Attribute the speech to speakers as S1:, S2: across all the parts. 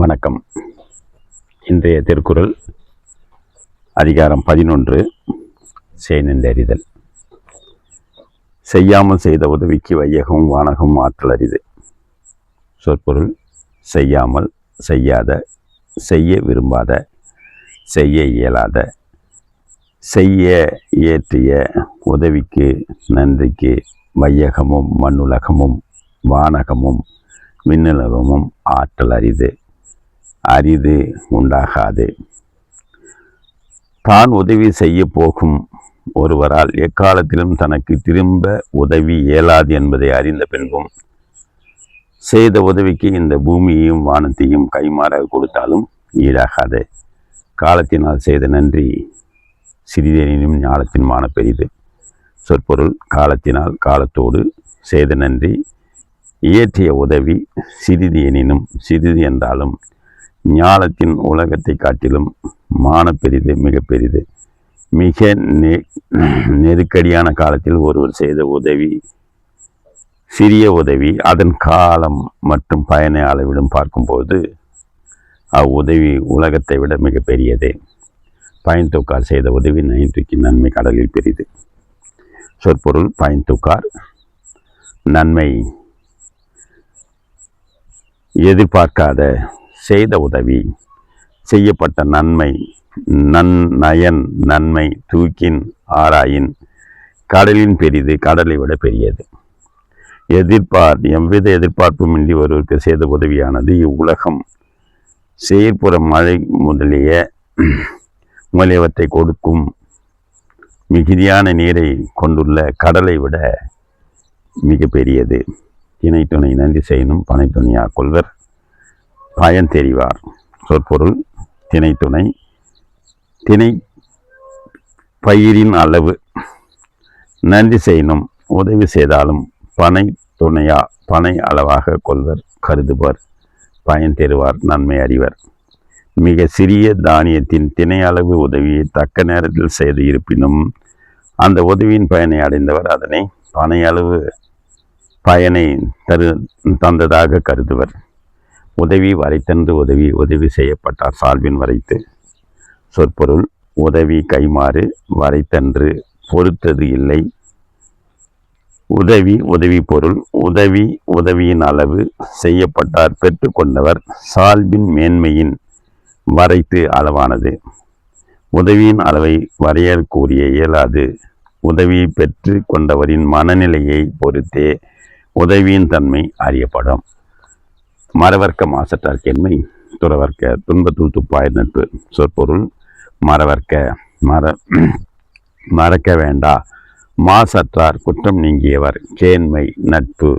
S1: வணக்கம். இன்றைய திருக்குறள் அதிகாரம் பதினொன்று செய்நின்றறிதல் செய்யாமல் செய்த உதவிக்கு வையகம் வானகம் ஆற்றல் அரிது. சொற்பொருள் செய்யாமல் செய்யாத செய்ய விரும்பாத செய்ய இயலாத செய்ய இயற்றிய உதவிக்கு நன்றிக்கு வையகமும் மண்ணுலகமும் வானகமும் மின்னலகமும் ஆற்றல் அரிது. அரிது உண்டாகாது. தான் உதவி செய்ய போகும் ஒருவரால் எக்காலத்திலும் தனக்கு திரும்ப உதவி இயலாது என்பதை அறிந்த பின்பும் செய்த உதவிக்கு இந்த பூமியையும் வானத்தையும் கைமாற கொடுத்தாலும் ஈடாகாது. காலத்தினால் செய்த நன்றி சிறிதெனினும் ஞானத்தின் மான பெரிது சொற்பொருள் காலத்தினால் காலத்தோடு செய்த நன்றி இயற்றிய உதவி சிறிது எனினும் சிறிது என்றாலும் ஞானத்தின் உலகத்தை காட்டிலும் மான பெரிது மிக பெரிது மிக நெ நெருக்கடியான காலத்தில் ஒருவர் செய்த உதவி சிறிய உதவி அதன் காலம் மற்றும் பயனை அளவிடும் பார்க்கும்போது அவ்வுதவி உலகத்தை விட மிக பெரியது பயன் தூக்கார் செய்த உதவி நயன் தூக்கி நன்மை கடலில் பெரிது. சொற்பொருள் பயன் தூக்கார். நன்மை எதிர்பார்க்காத செய்த உதவி செய்யப்பட்ட நன்மை நன் நயன் நன்மை தூக்கின் ஆராயின் கடலின் பெரிது கடலை விட பெரியது. எதிர்பார் எவ்வித எதிர்பார்ப்புமின்றி ஒருவருக்கு செய்த உதவியானது இவ்வுலகம். செயற்புற மழை முதலிய முதலியவற்றை கொடுக்கும் மிகுதியான நீரை கொண்டுள்ள கடலை விட மிக பெரியது இணை துணை நன்றி செய்யணும். பனைத்துணையாக கொள்வர். பயன் தெரிவார். சொற்பொருள் திணை துணை. திணை பயிரின் அளவு. நன்றி செய்யணும். உதவி செய்தாலும் பனை துணையா பனை அளவாக கொள்வர் கருதுவர். பயன் தருவார் நன்மை அறிவர். மிக சிறிய தானியத்தின் திணை அளவு உதவியை தக்க நேரத்தில் செய்து இருப்பினும் அந்த உதவியின் பயனை அடைந்தவர் அதனை பனை அளவு பயனை தரு தந்ததாக கருதுவர். உதவி வரைத்தன்று உதவி உதவி செய்யப்பட்டார் சால்வின் வரைத்து. சொற்பொருள் உதவி கைமாறு வரைத்தன்று பொறுத்தது இல்லை. உதவி உதவி பொருள் உதவி உதவியின் அளவு செய்யப்பட்டார் பெற்றுக்கொண்டவர் சால்பின் மேன்மையின் வரைத்து அளவானது. உதவியின் அளவை வரையறுக்கூறிய இயலாது. உதவியை பெற்று கொண்டவரின் மனநிலையை பொறுத்தே உதவியின் தன்மை அறியப்படும். மரவர்க்க மாசற்றார் கேண்மை துறவர்க்க துன்பத்துள் துப்பாய் நட்பு சொற்பொருள் மரவர்க்க மர மறக்க வேண்டா மாசற்றார் குற்றம் நீங்கியவர் கேண்மை நட்பு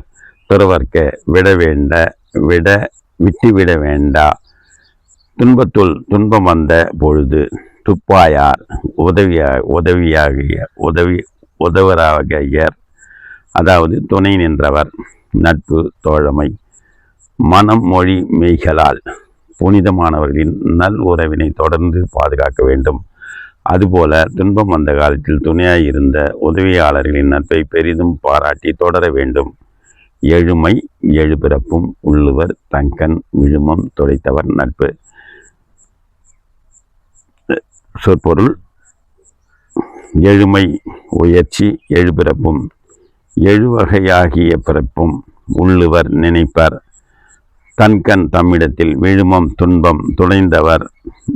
S1: துறவர்க்க விட வேண்ட விட விட்டுவிட வேண்டா. துன்பத்துள் துன்பம் வந்த பொழுது துப்பாயார் உதவியா உதவியாகிய உதவி உதவராகியர் அதாவது துணை நின்றவர் நட்பு தோழமை மனம் மொழி மெய்களால் புனிதமானவர்களின் நல் உறவினை தொடர்ந்து பாதுகாக்க வேண்டும். அதுபோல துன்பம் வந்த காலத்தில் துணையாய் இருந்த உதவியாளர்களின் நட்பை பெரிதும் பாராட்டி தொடர வேண்டும். எழுமை எழுபிறப்பும் உள்ளுவர் தங்கன் விழுமம் துடைத்தவர் நட்பு. சொற்பொருள் எழுமை உயர்ச்சி எழுபிறப்பும் எழுவகையாகிய பிறப்பும் உள்ளுவர் நினைப்பர். தன்கண் தம்மிடத்தில் விழுமம் துன்பம் துணைந்தவர்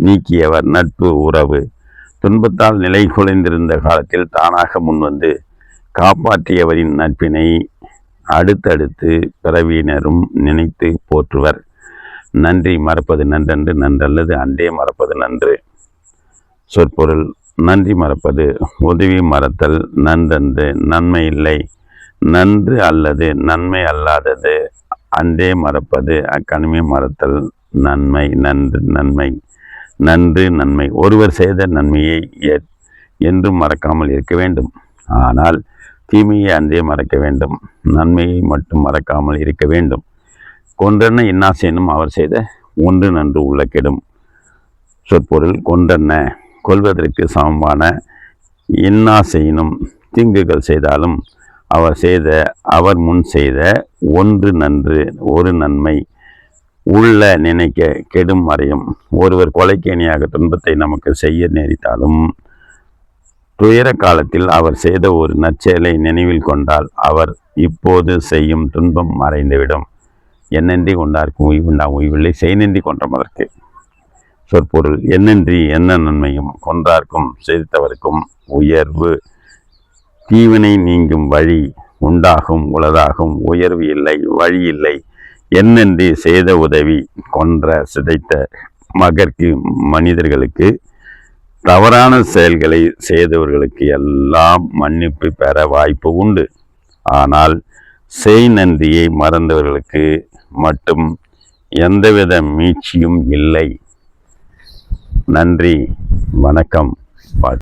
S1: நீக்கியவர் நட்பு உறவு. துன்பத்தால் நிலை குலைந்திருந்த காலத்தில் தானாக முன்வந்து காப்பாற்றியவரின் நட்பினை அடுத்தடுத்து பிறவியினரும் நினைத்து போற்றுவர். நன்றி மறப்பது நன்றன்று நன்றல்லது அன்றே மறப்பது நன்று. சொற்பொருள் நன்றி மறப்பது உதவி மறத்தல் நன்றன்று நன்மை இல்லை. நன்று அல்லது நன்மை அல்லாதது. அன்றே மறப்பது அக்கணமே மறத்தல் நன்மை நன்று நன்மை நன்று நன்மை. ஒருவர் செய்த நன்மையை என்றும் மறக்காமல் இருக்க வேண்டும். ஆனால் தீமையை அன்றே மறக்க வேண்டும். நன்மையை மட்டும் மறக்காமல் இருக்க வேண்டும். கொன்றென்ன இன்னாசேனும் அவர் செய்த ஒன்று நன்று உள்ள கெடும் சொற்பொருள் கொன்றென்ன கொள்வதற்கு சமமான இன்னாசெயினும் தீங்குகள் செய்தாலும் அவர் செய்த அவர் முன் செய்த ஒன்று நன்று ஒரு நன்மை. உள்ள நினைக்க கெடும் மறையும். ஒருவர் கொலைக்கேணியாக துன்பத்தை நமக்கு செய்ய நேரிட்டாலும் துயர காலத்தில் அவர் செய்த ஒரு நற்செயலை நினைவில் கொண்டால் அவர் இப்போது செய்யும் துன்பம் மறைந்துவிடும். என்னென்றி கொண்டார்க்கும் உய்வுண்டாம் உய்வில்லை செய்நின்றி கொன்றமதற்கு சொற்பொருள் என்னென்றி என்ன நன்மையும் கொன்றார்க்கும் செய்தவருக்கும் உயர்வு. தீவினை நீங்கும் வழி உண்டாகும் உளதாகும் உயர்வு இல்லை வழி இல்லை. என்னென்று செய்த உதவி கொன்ற சிதைத்த மகற்கு மனிதர்களுக்கு தவறான செயல்களை செய்தவர்களுக்கு எல்லாம் மன்னிப்பு பெற வாய்ப்பு உண்டு. ஆனால் செய் நன்றியை மறந்தவர்களுக்கு மட்டும் எந்தவித மீட்சியும் இல்லை. நன்றி வணக்கம் வாழ்த்து